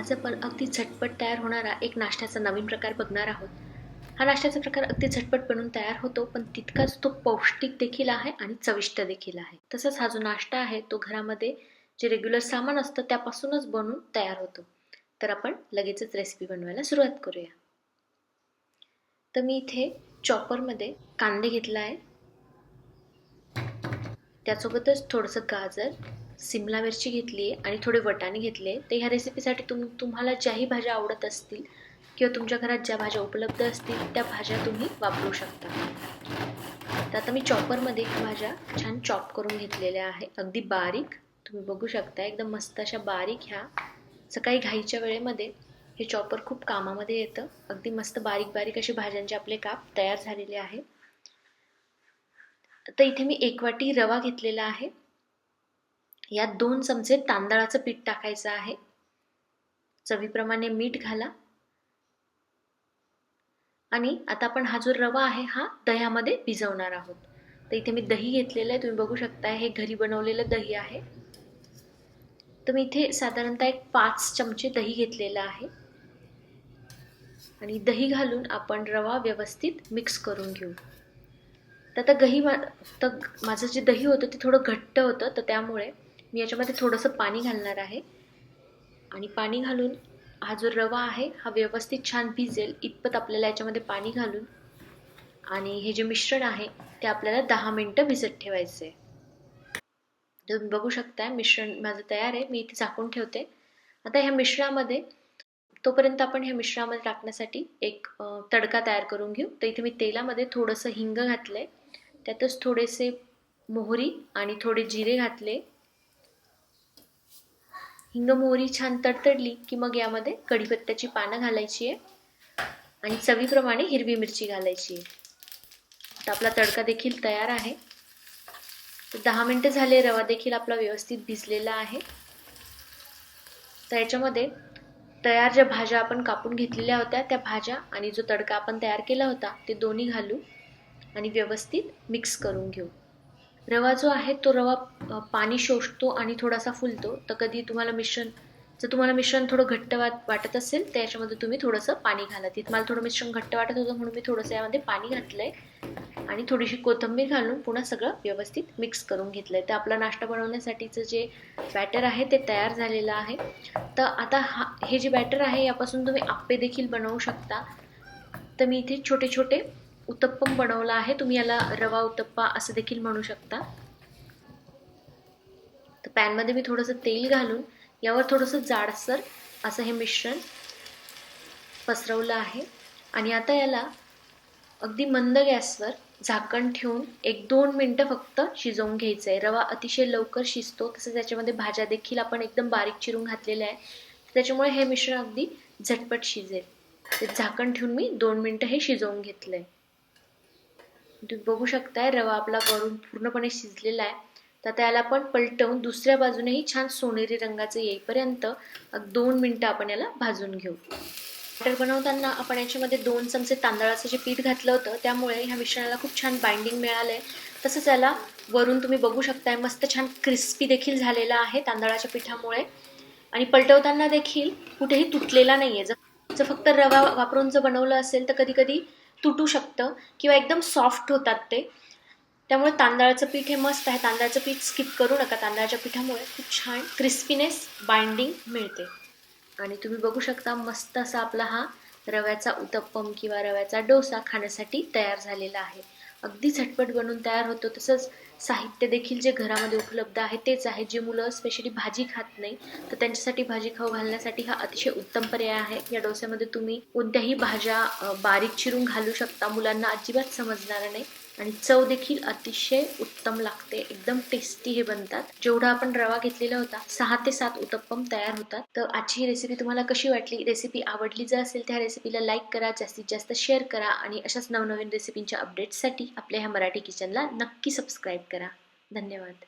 आज आपण अगदी झटपट तयार होणारा एक नाश्त्याचा नवीन प्रकार बघणार आहोत. हा नाश्त्याचा प्रकार अगदी झटपट बनून तयार होतो पण तितकाच तो पौष्टिक देखील आहे आणि चविष्ट देखील आहे. तसंच हा जो नाश्ता आहे तो घरामध्ये जे रेग्युलर सामान असतं त्यापासूनच बनून तयार होतो. तर आपण लगेचच रेसिपी बनवायला सुरुवात करूया. तर मी इथे चॉपरमध्ये कांदे घेतला आहे त्यासोबतच थोडंसं गाजर सिमला मिरची घेतली आहे आणि थोडे वटाणे घेतले तर ह्या रेसिपीसाठी तुम तुम्हाला ज्याही भाज्या आवडत असतील किंवा तुमच्या घरात ज्या भाज्या उपलब्ध असतील त्या भाज्या तुम्ही वापरू शकता. तर आता मी चॉपरमध्ये ह्या भाज्या छान चॉप करून घेतलेल्या आहे. अगदी बारीक तुम्ही बघू शकता एकदम मस्त अशा बारीक ह्या. सकाळी घाईच्या वेळेमध्ये हे चॉपर खूप कामामध्ये येतं. अगदी मस्त बारीक बारीक असे भाज्यांचे आपले काप तयार झालेले आहे. तर इथे मी एक वाटी रवा घेतलेला आहे. यात दोन चमचे तांदळाचं पीठ टाकायचं आहे. चवीप्रमाणे मीठ घाला. आणि आता आपण हा जो रवा आहे हा दह्यामध्ये भिजवणार आहोत. तर इथे मी दही घेतलेलं आहे. तुम्ही बघू शकता हे घरी बनवलेलं दही आहे. तर मी इथे साधारणतः एक पाच चमचे दही घेतलेलं आहे. आणि दही घालून आपण रवा व्यवस्थित मिक्स करून घेऊ. तर आता दही मा तर माझं जे दही होतं ते थोडं घट्ट होतं. तर त्यामुळे मी याच्यामध्ये थोडंसं पाणी घालणार आहे. आणि पाणी घालून हा जो रवा आहे हा व्यवस्थित छान भिजेल इतपत आपल्याला याच्यामध्ये पाणी घालून. आणि हे जे मिश्रण आहे ते आपल्याला दहा मिनटं भिजत ठेवायचं आहे तुम्ही बघू शकताय मिश्रण माझं तयार आहे मी इथे झाकून ठेवते. आता ह्या मिश्रणामध्ये तोपर्यंत आपण ह्या मिश्रणामध्ये टाकण्यासाठी एक तडका तयार करून घेऊ. तर इथे मी तेलामध्ये थोडंसं हिंग घातलं आहे त्यातच थोडेसे मोहरी आणि थोडे जिरे घातले. हिंग मोहरी छान तडतडली की मग यामध्ये कढीपत्त्याची पानं घालायची आहे. आणि चवीप्रमाणे हिरवी मिरची घालायची आहे. तर आपला तडका देखील तयार आहे. तर दहा मिनटं झाले रवा देखील आपला व्यवस्थित भिजलेला आहे. तर याच्यामध्ये तयार ज्या भाज्या आपण कापून घेतलेल्या होत्या त्या भाज्या आणि जो तडका आपण तयार केला होता ते दोन्ही घालू आणि व्यवस्थित मिक्स करून घेऊ. रवा जो आहे तो रवा पाणी शोषतो आणि थोडासा फुलतो. तर कधी तुम्हाला मिश्रण जर तुम्हाला मिश्रण थोडं घट्ट वाट वाटत असेल तर याच्यामध्ये तुम्ही थोडंसं पाणी घाला. तिथं मला थोडं मिश्रण घट्ट वाटत होतं म्हणून मी थोडंसं यामध्ये पाणी घातलं आहे आणि थोडीशी कोथंबीर घालून पुन्हा सगळं व्यवस्थित मिक्स करून घेतलं आहे तर आपला नाश्ता बनवण्यासाठीचं जे बॅटर आहे ते तयार झालेलं आहे. तर आता हा हे जे बॅटर आहे यापासून तुम्ही आप्पे देखील बनवू शकता. तर मी इथे छोटे छोटे उत्तप्पम बनवला आहे. तुम्ही याला रवा उत्तप्पा असं देखील म्हणू शकता. तर पॅनमध्ये मी थोडंसं तेल घालून यावर थोडंसं जाडसर असं हे मिश्रण पसरवलं आहे. आणि आता याला अगदी मंद गॅसवर झाकण ठेवून एक दोन मिनटं फक्त शिजवून घ्यायचं आहे रवा अतिशय लवकर शिजतो. तसंच त्याच्यामध्ये भाज्या देखील आपण एकदम बारीक चिरून घातलेल्या आहे त्याच्यामुळे हे मिश्रण अगदी झटपट शिजेल. ते झाकण ठेवून मी दोन मिनटं हे शिजवून घेतलं आहे तुम्ही बघू शकताय रवा आपला वरून पूर्णपणे शिजलेला आहे. तर त्याला आपण पलटवून दुसऱ्या बाजूनेही छान सोनेरी रंगाचं येईपर्यंत दोन मिनटं आपण याला भाजून घेऊ. बॅटर बनवताना आपण याच्यामध्ये दोन चमचे तांदळाचं जे पीठ घातलं होतं त्यामुळे ह्या मिश्रणाला खूप छान बाइंडिंग मिळालं आहे तसंच याला वरून तुम्ही बघू शकताय मस्त छान क्रिस्पी देखील झालेला आहे तांदळाच्या पिठामुळे. आणि पलटवताना देखील कुठेही तुटलेला नाही आहे जर जर फक्त रवा वापरून जर बनवलं असेल तर कधी कधी तुटू शकतं किंवा एकदम सॉफ्ट होतात ते. त्यामुळे तांदळाचं पीठ हे मस्त आहे. तांदळाचं पीठ स्किप करू नका. तांदळाच्या पिठामुळे खूप छान क्रिस्पीनेस बाइंडिंग मिळते. आणि तुम्ही बघू शकता मस्त असा आपला हा रव्याचा उत्तप्पम किंवा रव्याचा डोसा खाण्यासाठी तयार झालेला आहे. अगदी झटपट बनून तयार होतो. तसंच साहित्य देखील जे घरामध्ये उपलब्ध आहे तेच आहे. जे मुलं स्पेशली भाजी खात नाही तर त्यांच्यासाठी भाजी खाऊ घालण्यासाठी हा अतिशय उत्तम पर्याय आहे. या डोस्यामध्ये तुम्ही कोणत्याही भाज्या बारीक चिरून घालू शकता. मुलांना अजिबात समजणार नाही. आणि चव देखील अतिशय उत्तम लागते. एकदम टेस्टी हे बनतात. जेवढा आपण रवा घेतलेला होता सहा ते सात उत्तप्पम तयार होतात. तर आजची ही रेसिपी तुम्हाला कशी वाटली? रेसिपी आवडली जर असेल त्या रेसिपीला लाईक करा जास्तीत जास्त शेअर करा आणि अशाच नवनवीन रेसिपींच्या अपडेट्ससाठी आपल्या ह्या मराठी किचनला नक्की सबस्क्राईब करा. धन्यवाद.